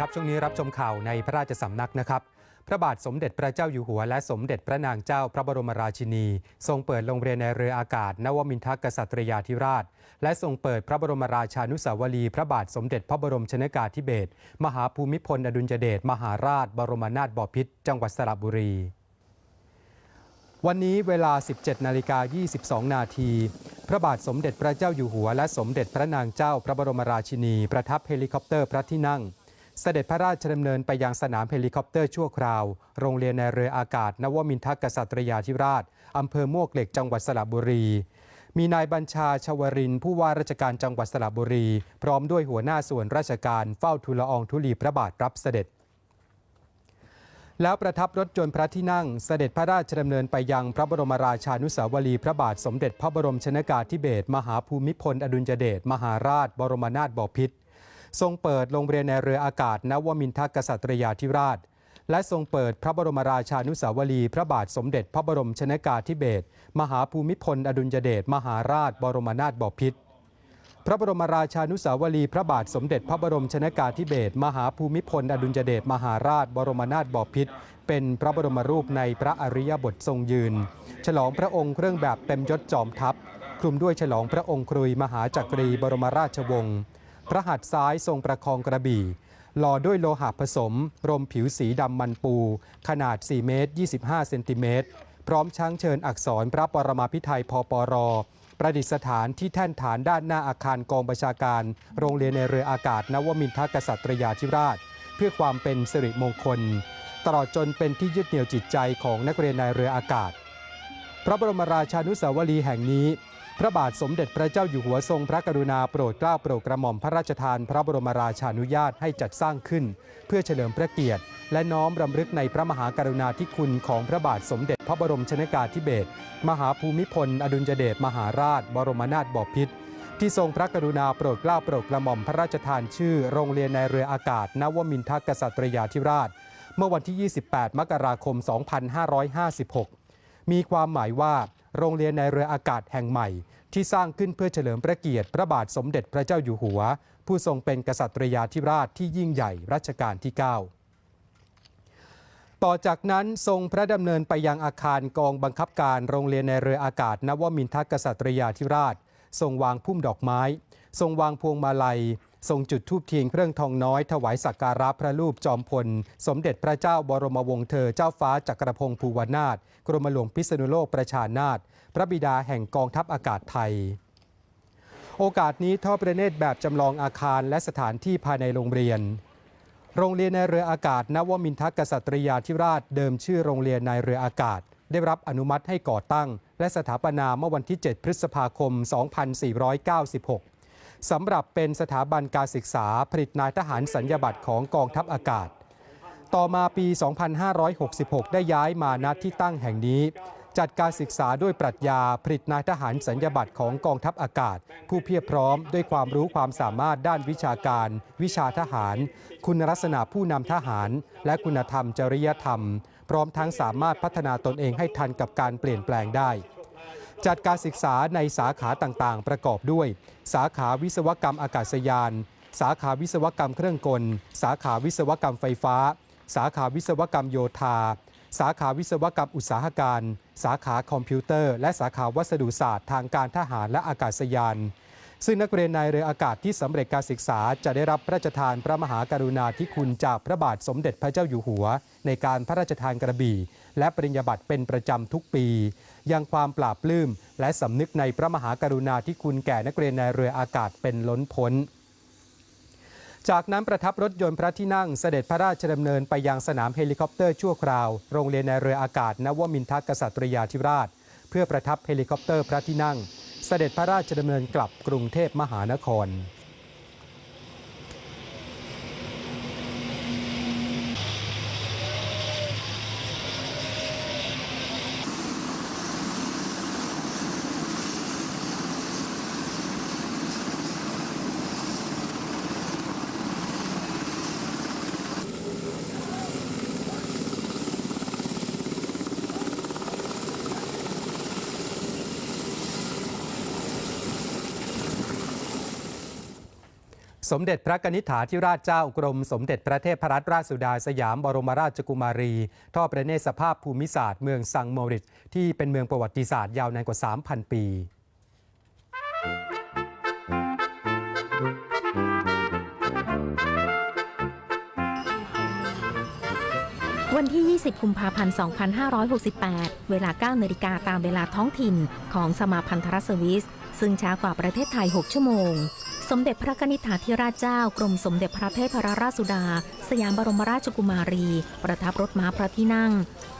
ครับ ช่วงนี้รับชมข่าวในพระราชสำนักนะครับ พระบาทสมเด็จพระเจ้าอยู่หัว และสมเด็จพระนางเจ้าพระบรมราชินี ทรงเปิดโรงเรียนในเรืออากาศ นวมินทกษัตริยาธิราช และทรงเปิดพระบรมราชานุสาวรีย์พระบาทสมเด็จพระบรมชนกาธิเบศรมหาภูมิพลอดุลยเดชมหาราช บรมนาถบพิตรจังหวัดสระบุรีวันนี้เวลา 17 นาฬิกา 22 นาที พระบาทสมเด็จพระเจ้าอยู่หัว และสมเด็จพระนางเจ้าพระบรมราชินี ประทับเฮลิคอปเตอร์พระที่นั่ง เสด็จพระราชดำเนินไปยังสนามเฮลิคอปเตอร์ชั่วคราว โรงเรียนในเรืออากาศ นวมินทกษัตริยาธิราช อำเภอมวกเหล็กจังหวัดสระบุรี มีนายบัญชาชวริน ผู้ว่าราชการจังหวัดสระบุรี พร้อมด้วยหัวหน้าส่วนราชการเฝ้าทูลละอองธุลีพระบาทรับเสด็จ แล้วประทับรถยนต์พระที่นั่ง เสด็จพระราชดำเนินไปยังพระบรมราชานุสาวรีย์พระบาทสมเด็จพระบรมชนกาธิเบศรมหาภูมิพลอดุลยเดชมหาราช บรมนาถบพิตร ทรงเปิดโรงเรียนในเรืออากาศนวมินทกษัตริยาธิราช และทรงเปิดพระบรมราชานุสาวรี พระบาทสมเด็จพระบรมชนกาธิเบศรมหาภูมิพล อดุลยเดชมหาราช บรมนาถบพิตรพระบรมราชานุสาวรี พระบาทสมเด็จพระบรมชนกาธิเบศรมหาภูมิพล อดุลยเดชมหาราช บรมนาถบพิตรเป็นพระบรมรูปในพระอริยบททรงยืน ฉลองพระองค์เครื่องแบบเต็มยศจอมทัพคลุมด้วยฉลองพระองค์ครุยมหาจักรีบรมราชวงศ์ พระหัตถ์ซ้ายทรงประคองกระบี่หล่อด้วยโลหะผสม รมผิวสีดำมันปู ขนาด 4 เมตร 25 เซนติเมตร พร้อมช้างเชิญอักษรพระปรมาภิไธยพปร ประดิษฐานที่แท่นฐานด้านหน้าอาคารกองประชาการ โรงเรียนในเรืออากาศนวมินทกษัตริยาธิราช เพื่อความเป็นสิริมงคล ตลอดจนเป็นที่ยึดเหนี่ยวจิตใจของนักเรียนในเรืออากาศ พระบรมราชานุสาวรีย์แห่งนี้ พระบาทสมเด็จพระเจ้าอยู่หัวทรงพระกรุณาโปรดเกล้าโปรดกระหม่อมพระราชทานพระบรมราชานุญาตให้จัดสร้างขึ้น เพื่อเฉลิมพระเกียรติ และน้อมรำลึกในพระมหากรุณาธิคุณของพระบาทสมเด็จพระบรมชนกาธิเบศรมหาภูมิพล อดุลยเดชมหาราช บรมนาถบพิตรที่ทรงพระกรุณาโปรดเกล้าโปรดกระหม่อมพระราชทานชื่อ โรงเรียนในเรืออากาศนวมินทกษัตริยาธิราช เมื่อวันที่ 28 มกราคม 2556 มีความหมายว่า โรงเรียนในเรืออากาศแห่งใหม่ ที่สร้างขึ้นเพื่อเฉลิมพระเกียรติพระบาทสมเด็จพระเจ้าอยู่หัว ผู้ทรงเป็นกษัตริยาธิราชที่ยิ่งใหญ่รัชกาลที่ 9ต่อจากนั้นทรงพระดำเนินไปยังอาคารกองบังคับการโรงเรียนในเรืออากาศ นวมินทกษัตริยาธิราช ทรงวางพุ่มดอกไม้ ทรงวางพวงมาลัย ทรงจุดธูปเทียนเครื่องทองน้อยถวายสักการะพระรูปจอมพล สมเด็จพระเจ้าบรมวงศ์เธอเจ้าฟ้าจักรพงศ์ภูวนาถกรมหลวงพิษณุโลกประชานาถพระบิดาแห่งกองทัพอากาศไทย โอกาสนี้ทอดพระเนตรแบบจำลองอาคารและสถานที่ภายในโรงเรียน โรงเรียนในเรืออากาศนวมินทกษัตริยาธิราชเดิมชื่อโรงเรียนในเรืออากาศ ได้รับอนุมัติให้ก่อตั้ง และสถาปนาเมื่อวันที่ 7 พฤษภาคม 2496 สำหรับเป็นสถาบันการศึกษาผลิตนายทหารสัญญาบัตรของกองทัพอากาศ ต่อมาปี 2566 ได้ย้ายมาณที่ตั้งแห่งนี้ จัดการศึกษาด้วยปรัชญาผลิตนายทหารสัญญาบัตรของกองทัพอากาศ ผู้เพียบพร้อมด้วยความรู้ความสามารถด้านวิชาการ วิชาทหาร คุณลักษณะผู้นำทหาร และคุณธรรมจริยธรรม พร้อมทั้งสามารถพัฒนาตนเองให้ทันกับการเปลี่ยนแปลงได้ จัดการศึกษาในสาขาต่างๆ ประกอบด้วย สาขาวิศวกรรมอากาศยาน สาขาวิศวกรรมเครื่องกล สาขาวิศวกรรมไฟฟ้า สาขาวิศวกรรมโยธา สาขาวิศวกรรมอุตสาหการ สาขาคอมพิวเตอร์ และสาขาวัสดุศาสตร์ทางการทหารและอากาศยาน ซึ่งนักเรียนในเรืออากาศที่สำเร็จการศึกษา จะได้รับพระราชทานพระมหากรุณาธิคุณจากพระบาทสมเด็จพระเจ้าอยู่หัว ในการพระราชทานกระบี่ และปริญญาบัตรเป็นประจำทุกปี ยังความปราบปลื้มและสำนึกในพระมหากรุณาธิคุณแก่นักเรียนในเรืออากาศเป็นล้นพ้นจากนั้นประทับรถยนต์พระที่นั่งเสด็จพระราชดำเนินไปยังสนามเฮลิคอปเตอร์ชั่วคราว โรงเรียนในเรืออากาศนวมินทกษัตริยาธิราช เพื่อประทับเฮลิคอปเตอร์พระที่นั่ง เสด็จพระราชดำเนินกลับกรุงเทพมหานคร สมเด็จพระกนิษฐาธิราชเจ้ากรม สมเด็จพระเทพรัตนราชสุดาสยามบรมราชกุมารี ทอดพระเนตรสภาพภูมิศาสตร์เมืองซังโมริตที่เป็นเมืองประวัติศาสตร์ยาวนานกว่า 3,000 ปีวันที่ 20 กุมภาพันธ์ 2568 เวลา 9 นาฬิกาตามเวลาท้องถิ่นของสมาพันธรัฐสวิส ซึ่งช้ากว่าประเทศไทย 6 ชั่วโมง สมเด็จพระนิธิาธิราชเจ้ากรมสมเด็จพระเทพรราชสุดา สยามบรมราชกุมารี ประทับรถม้าพระที่นั่ง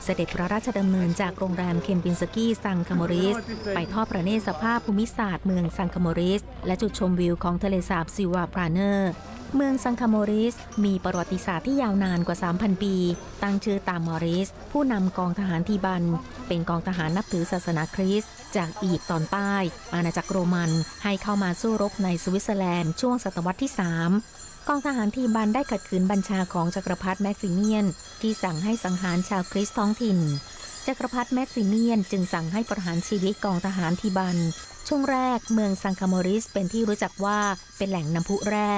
เสด็จพระราชดำเนินจากโรงแรมเคมปินสกี้ซังคาโมริส ไปทอดพระเนตรสภาพภูมิศาสตร์เมืองซังคาโมริส และจุดชมวิวของทะเลสาบซิวาพราเนอร์ เมืองซังคาโมริส มีประวัติศาสตร์ที่ยาวนานกว่า 3,000 ปี ตั้งชื่อตามมอริส ผู้นำกองทหารทีบัน เป็นกองทหารนับถือศาสนาคริสต์จากอียิปต์ตอนใต้ อาณาจักรโรมัน ให้เข้ามาสู้รบในสวิตเซอร์แลนด์ช่วงศตวรรษที่ 3 กองทหารทีบันได้ขัดขืนบัญชาของจักรพรรดิแม็กซิเมียน ที่สั่งให้สังหารชาวคริสต์ท้องถิ่น จักรพรรดิแม็กซิเมียนจึงสั่งให้ประหารชีวิตกองทหารทีบัน ช่วงแรกเมืองซังคาโมริสเป็นที่รู้จักว่าเป็นแหล่งน้ำพุแร่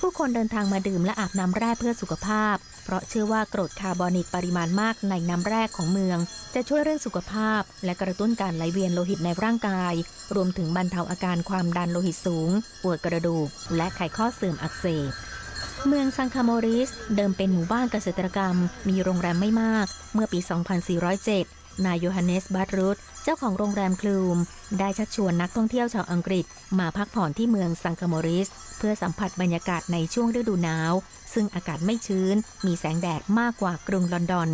ผู้คนเดินทางมาดื่มและอาบน้ำแร่เพื่อสุขภาพ เพราะเชื่อว่ากรดคาร์บอนิกปริมาณมากในน้ำแร่ของเมือง จะช่วยเรื่องสุขภาพ และกระตุ้นการไหลเวียนโลหิตในร่างกาย รวมถึงบรรเทาอาการความดันโลหิตสูง ปวดกระดูก และไขข้อเสื่อมอักเสบเมืองซังคาโมริส เดิมเป็นหมู่บ้านเกษตรกรรม มีโรงแรมไม่มาก เมื่อปี 2407 นายโยฮันเนสบัตรุตเจ้าของโรงแรมคลูม ได้ชักชวนนักท่องเที่ยวชาวอังกฤษ มาพักผ่อนที่เมืองซังคาโมริส เพื่อสัมผัสบรรยากาศในช่วงฤดูหนาว ซึ่งอากาศไม่ชื้น มีแสงแดดมากกว่ากรุงลอนดอน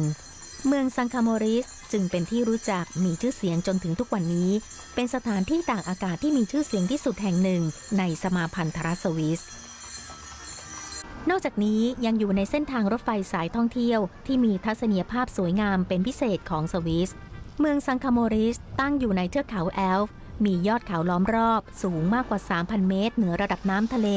เมืองซังคาโมริสจึงเป็นที่รู้จักมีชื่อเสียงจนถึงทุกวันนี้ เป็นสถานที่ตากอากาศที่มีชื่อเสียงที่สุดแห่งหนึ่ง ในสมาพันธรัสวิสนอกจากนี้ยังอยู่ในเส้นทางรถไฟสายท่องเที่ยว ที่มีทัศนียภาพสวยงามเป็นพิเศษของสวิส เมืองซังคาโมริสตั้งอยู่ในเทือกเขาแอลฟ์ มียอดเขาล้อมรอบสูงมากกว่า 3,000 เมตร เหนือระดับน้ำทะเล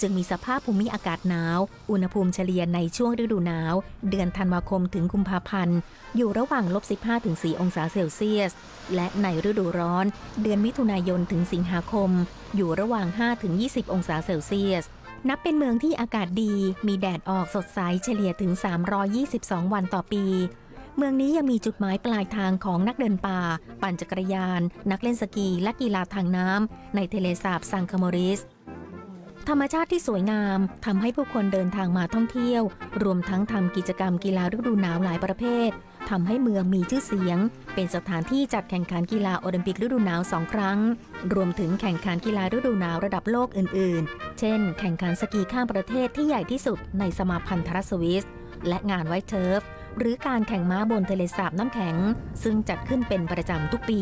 จึงมีสภาพภูมิอากาศหนาว อุณหภูมิเฉลี่ยในช่วงฤดูหนาว เดือนธันวาคมถึงกุมภาพันธ์ อยู่ระหว่างลบ 15-4 องศาเซลเซียส และในฤดูร้อน เดือนมิถุนายนถึงสิงหาคม อยู่ระหว่าง 5-20 องศาเซลเซียสนับเป็นเมืองที่อากาศดี มีแดดออกสดใสเฉลี่ยถึง 322 วันต่อปี เมืองนี้ยังมีจุดหมายปลายทางของนักเดินป่า ปั่นจักรยาน นักเล่นสกีและกีฬาทางน้ำในทะเลสาบซังคาโมริส ธรรมชาติที่สวยงามทำให้ผู้คนเดินทางมาท่องเที่ยว รวมทั้งทำกิจกรรมกีฬาฤดูหนาวหลายประเภททำให้เมืองมีชื่อเสียง เป็นสถานที่จัดแข่งขันกีฬาโอลิมปิกฤดูหนาวสองครั้ง รวมถึงแข่งขันกีฬาฤดูหนาวระดับโลกอื่น ๆ เช่น แข่งขันสกีข้ามประเทศที่ใหญ่ที่สุดในสมาพันธรัฐสวิส และงานไวท์เทิร์ฟ หรือการแข่งม้าบนทะเลสาบน้ำแข็ง ซึ่งจัดขึ้นเป็นประจำทุกปี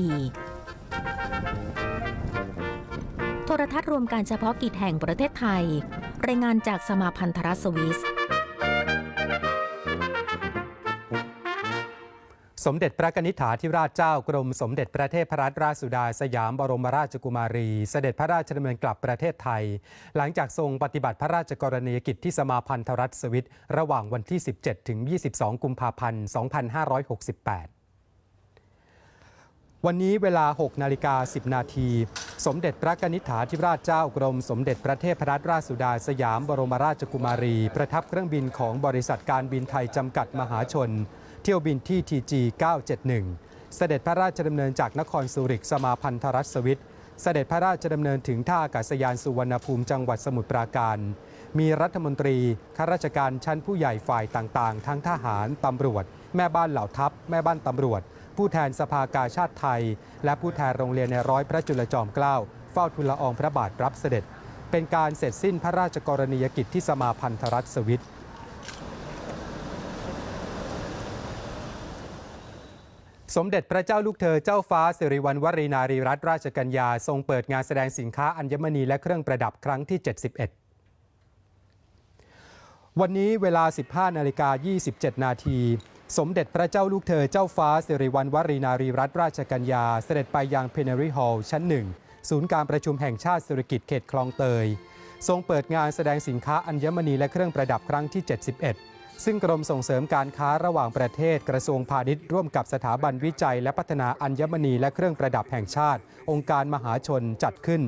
โทรทัศน์รวมการเฉพาะกิจแห่งประเทศไทย รายงานจากสมาพันธรัฐสวิส มเด็จพระนิษฐาธิราชเจ้ากรมสมเด็จพระเทพรัตนราชสุดาสยามบรมราชกุมารี เสด็จพระราชดำเนินกลับประเทศไทย หลังจากทรงปฏิบัติพระราชกรณียกิจที่สมาพันธรัฐสวิตระหว่างวันที่ 17 ถึง 22 กุมภาพันธ์ 2568วันนี้เวลา 6 นาฬิกา 10 นาที สมเด็จพระนิษฐาธิราชเจ้ากรม สมเด็จพระเทพรัตนราชสุดาสยามบรมราชกุมารี ประทับเครื่องบินของบริษัทการบินไทยจำกัดมหาชน เที่ยวบินที่ TG 971 เสด็จพระราชดำเนินจากนครสุริกสมาพันธรัฐสวิตเสด็จพระราชดำเนินถึงท่าอากาศยานสุวรรณภูมิจังหวัดสมุทรปราการ มีรัฐมนตรี ข้าราชการชั้นผู้ใหญ่ฝ่ายต่างๆ ทั้งทหาร ตำรวจ แม่บ้านเหล่าทัพ แม่บ้านตำรวจ ผู้แทนสภากาชาติไทย และผู้แทนโรงเรียนในร้อยพระจุลจอมเกล้า เฝ้าทูลละอองพระบาทรับเสด็จ เป็นการเสร็จสิ้นพระราชกรณียกิจที่สมาพันธรัฐสวิต สมเด็จพระเจ้าลูกเธอเจ้าฟ้าสิริวัณวรีนารีรัตนราชกัญญา ทรงเปิดงานแสดงสินค้าอัญมณีและเครื่องประดับครั้งที่ 71 วันนี้เวลา 15นาฬิกา27 นาทีสมเด็จพระเจ้าลูกเธอเจ้าฟ้าสิริวัณวรีนารีรัตนราชกัญญา เสด็จไปยังเพนนารีฮอลล์ชั้นหนึ่งศูนย์การประชุมแห่งชาติเศรษฐกิจเขตคลองเตย ทรงเปิดงานแสดงสินค้าอัญมณีและเครื่องประดับครั้งที่ 71 ซึ่งกรมส่งเสริมการค้าระหว่างประเทศกระทรวงพาณิชย์ร่วมกับสถาบันวิจัย และพัฒนาอัญมณีและเครื่องประดับแห่งชาติ องค์การมหาชนจัดขึ้น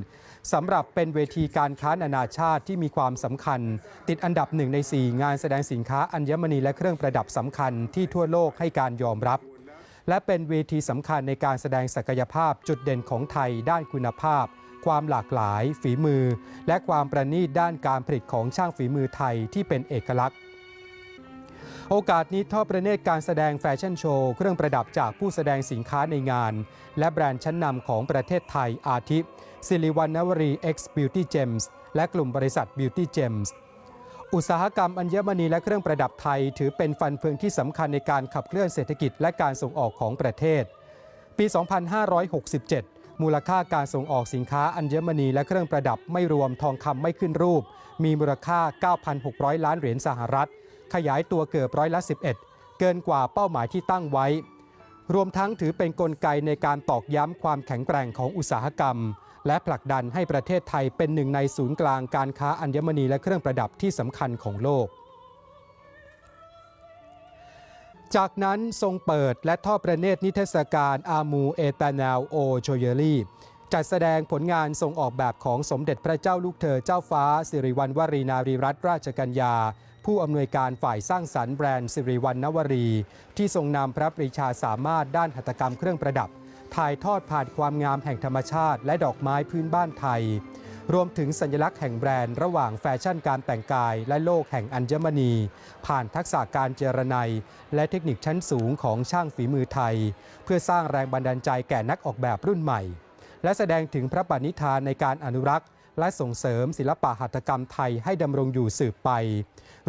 สำหรับเป็นเวทีการค้านานาชาติที่มีความสำคัญ ติดอันดับหนึ่งใน 4 งานแสดงสินค้าอัญมณีและเครื่องประดับสำคัญที่ทั่วโลกให้การยอมรับ และเป็นเวทีสำคัญในการแสดงศักยภาพจุดเด่นของไทยด้านคุณภาพ ความหลากหลาย ฝีมือ และความประณีตด้านการผลิตของช่างฝีมือไทยที่เป็นเอกลักษณ์ โอกาสนี้ทอดประเนตรการแสดงแฟชั่นโชว์เครื่องประดับจากผู้แสดงสินค้าในงาน และแบรนด์ชั้นนำของประเทศไทยอาทิสิริวัณณวรี X Beauty Gems และกลุ่มบริษัท Beauty Gems อุตสาหกรรมอัญมณีและเครื่องประดับไทย ถือเป็นฟันเฟืองที่สำคัญในการขับเคลื่อนเศรษฐกิจและการส่งออกของประเทศ ปี 2567 มูลค่าการส่งออกสินค้าอัญมณีและเครื่องประดับไม่รวมทองคำไม่ขึ้นรูป มีมูลค่า 9,600 ล้านเหรียญสหรัฐ ขยายตัวเกือบร้อยละ 11 เกินกว่าเป้าหมายที่ตั้งไว้ รวมทั้งถือเป็นนกลไกในการตอกย้ำความแข็งแกร่งของอุตสาหกรรม และผลักดันให้ประเทศไทยเป็นหนึ่งในศูนย์กลางการค้าอัญมณีและเครื่องประดับที่สำคัญของโลกจากนั้นทรงเปิดและทอดประเนตรนิทรรศการอามูเอตานาลโอโชเยลีจัดแสดงผลงานทรงออกแบบของสมเด็จพระเจ้าลูกเธอเจ้าฟ้า สิริวัณวรีนารีรัตนราชกัญญา ผู้อำนวยการฝ่ายสร้างสรรค์แบรนด์สิริวัณณวรี ที่ทรงนำพระปรีชาสามารถด้านหัตถกรรมเครื่องประดับ ถ่ายทอดผ่านความงามแห่งธรรมชาติ และดอกไม้พื้นบ้านไทย รวมถึงสัญลักษณ์แห่งแบรนด์ระหว่างแฟชั่นการแต่งกาย และโลกแห่งอัญมณี ผ่านทักษะการเจรไนและเทคนิคชั้นสูงของช่างฝีมือไทย เพื่อสร้างแรงบันดาลใจแก่นักออกแบบรุ่นใหม่ และแสดงถึงพระปณิธานในการอนุรักษ์ และส่งเสริมศิลปะหัตถกรรมไทยให้ดำรงอยู่สืบไป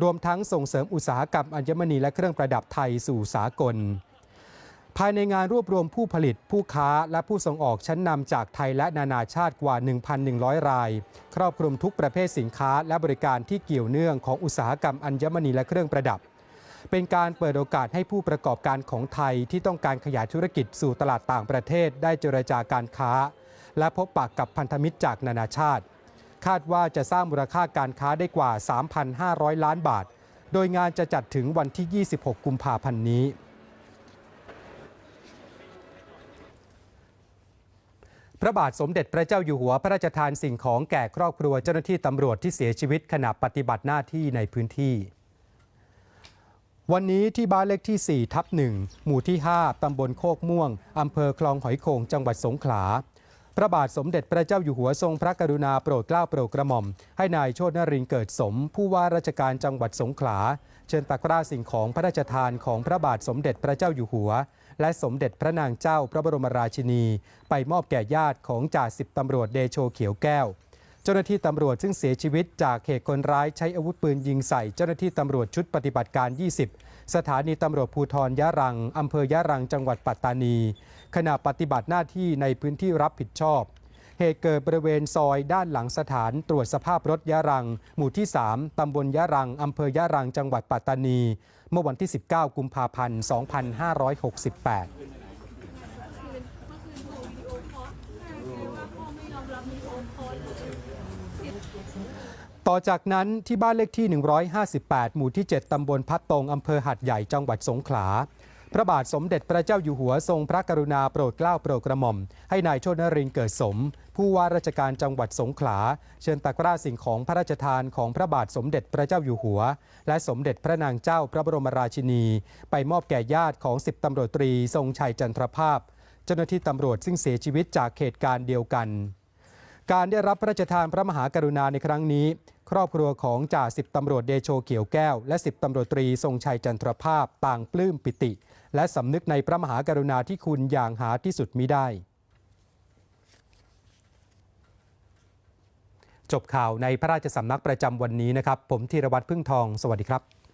รวมทั้งส่งเสริมอุตสาหกรรมอัญมณีและเครื่องประดับไทยสู่สากล ภายในงานรวบรวมผู้ผลิตผู้ค้าและผู้ส่งออกชั้นนำจากไทยและนานาชาติกว่า 1,100 ราย ครอบคลุมทุกประเภทสินค้าและบริการที่เกี่ยวเนื่องของอุตสาหกรรมอัญมณีและเครื่องประดับเป็นการเปิดโอกาสให้ผู้ประกอบการของไทยที่ต้องการขยายธุรกิจสู่ตลาดต่างประเทศได้เจรจาการค้า และพบปะกับพันธมิตรจากนานาชาติ คาดว่าจะสร้างมูลค่าการค้าได้กว่า 3,500 ล้านบาท โดยงานจะจัดถึงวันที่ 26 กุมภาพันธ์นี้ พระบาทสมเด็จพระเจ้าอยู่หัวพระราชทานสิ่งของแก่ครอบครัวเจ้าหน้าที่ตำรวจที่เสียชีวิตขณะปฏิบัติหน้าที่ในพื้นที่ วันนี้ที่บ้านเลขที่ 4 ทับ 1 หมู่ที่ 5 ตำบลโคกม่วง อำเภอคลองหอยโขง จังหวัดสงขลา พระบาทสมเด็จพระเจ้าอยู่หัวทรงพระกรุณาโปรดเกล้าโปรดกระหม่อม ให้นายโชตนรินเกิดสม ผู้ว่าราชการจังหวัดสงขลา เชิญตะกราสิ่งของพระราชทานของพระบาทสมเด็จพระเจ้าอยู่หัว และสมเด็จพระนางเจ้าพระบรมราชินี ไปมอบแก่ญาติของจ่าสิบตำรวจเดโชเขียวแก้ว เจ้าหน้าที่ตำรวจซึ่งเสียชีวิตจากเหตุคนร้ายใช้อาวุธปืนยิงใส่เจ้าหน้าที่ตำรวจชุดปฏิบัติการ 20 สถานีตำรวจภูธรยะรังอำเภอยะรังจังหวัดปัตตานี ขณะปฏิบัติหน้าที่ในพื้นที่รับผิดชอบ เหตุเกิดบริเวณซอยด้านหลังสถานตรวจสภาพรถยะรัง หมู่ที่ 3 ตำบลยะรัง อำเภอยะรัง จังหวัดปัตตานี เมื่อวันที่ 19 กุมภาพันธ์ 2568ต่อจากนั้นที่บ้านเลขที่ 158 หมู่ที่ 7 ตำบลพัดตงอำเภอหัดใหญ่ จังหวัดสงขลา พระบาทสมเด็จพระเจ้าอยู่หัวทรงพระกรุณาโปรดเกล้าโปรดกระหม่อม ให้นายโชตนรินเกิดสม ผู้ว่าราชการจังหวัดสงขลา เชิญตะกร้าสิ่งของพระราชทานของพระบาทสมเด็จพระเจ้าอยู่หัว และสมเด็จพระนางเจ้าพระบรมราชินี ไปมอบแก่ญาติของสิบตำรวจตรีทรงชัยจันทรภาพ เจ้าหน้าที่ตำรวจซึ่งเสียชีวิตจากเหตุการณ์เดียวกัน การได้รับพระราชทานพระมหากรุณาในครั้งนี้ ครอบครัวของจ่าสิบตำรวจเดโชเขียวแก้ว และสิบตำรวจตรีทรงชัยจันทรภาพต่างปลื้มปิติ และสำนึกในพระมหากรุณาธิคุณอย่างหาที่สุดมิได้ จบข่าวในพระราชสำนักประจำวันนี้นะครับ ผมธีรวัตรพึ่งทอง สวัสดีครับ